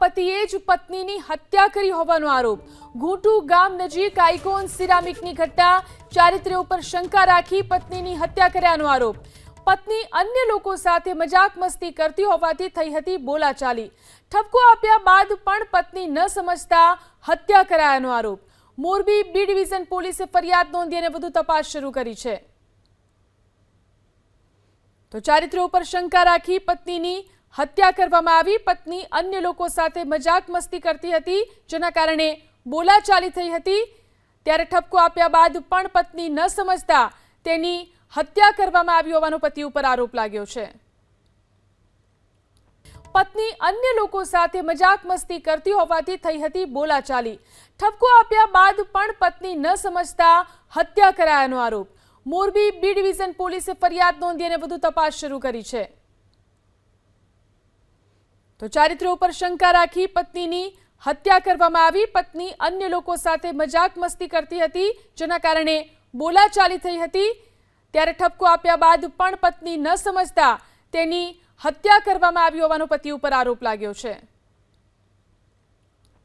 પતિએ જ પત્નીની હત્યા કરી હોવાનો આરોપ. ઘૂંટુ ગામ નજીક આઇકોન સિરામિકની ઘટના ચારિત્ર્ય ઉપર શંકા રાખી પત્નીની હત્યા કર્યાનો આરોપ. પત્ની અન્ય લોકો સાથે મજાક મસ્તી કરતી હોવાથી થઈ હતી બોલાચાલી. ઠપકો આપ્યા બાદ પણ પત્ની ન સમજતા હત્યા કરાયાનો આરોપ. મોરબી બી ડિવિઝન પોલીસે ફરિયાદ નોંધી અને વધુ તપાસ શરૂ કરી છે. તો ચારિત્ર્ય ઉપર શંકા રાખી પત્નીની હત્યા કરવામાં આવી. પત્ની અન્ય લોકો સાથે મજાક મસ્તી કરતી હતી, જેના કારણે બોલાચાલી થઈ હતી. ત્યારે ઠપકો આપ્યા બાદ પણ પત્ની ન સમજતા તેની હત્યા કરવામાં આવી હોવાનો પતિ ઉપર આરોપ લાગ્યો છે. પત્ની અન્ય લોકો સાથે મજાક મસ્તી કરતી હોવાથી થઈ હતી બોલાચાલી. ઠપકો આપ્યા બાદ પણ પત્ની ન સમજતા હત્યા કરાયાનો આરોપ. મોરબી બી ડિવિઝન પોલીસે ફરિયાદ નોંધી અને વધુ તપાસ શરૂ કરી છે. તો ચારિત્ર્ય ઉપર શંકા રાખી પત્નીની હત્યા કરવામાં આવી. પત્ની અન્ય લોકો સાથે મજાક મસ્તી કરતી હતી, જેના કારણે બોલાચાલી થઈ હતી. ત્યારે ઠપકો આપ્યા બાદ પણ પત્ની ન સમજતા તેની હત્યા કરવામાં આવી હોવાનો પતિ ઉપર આરોપ લાગ્યો છે.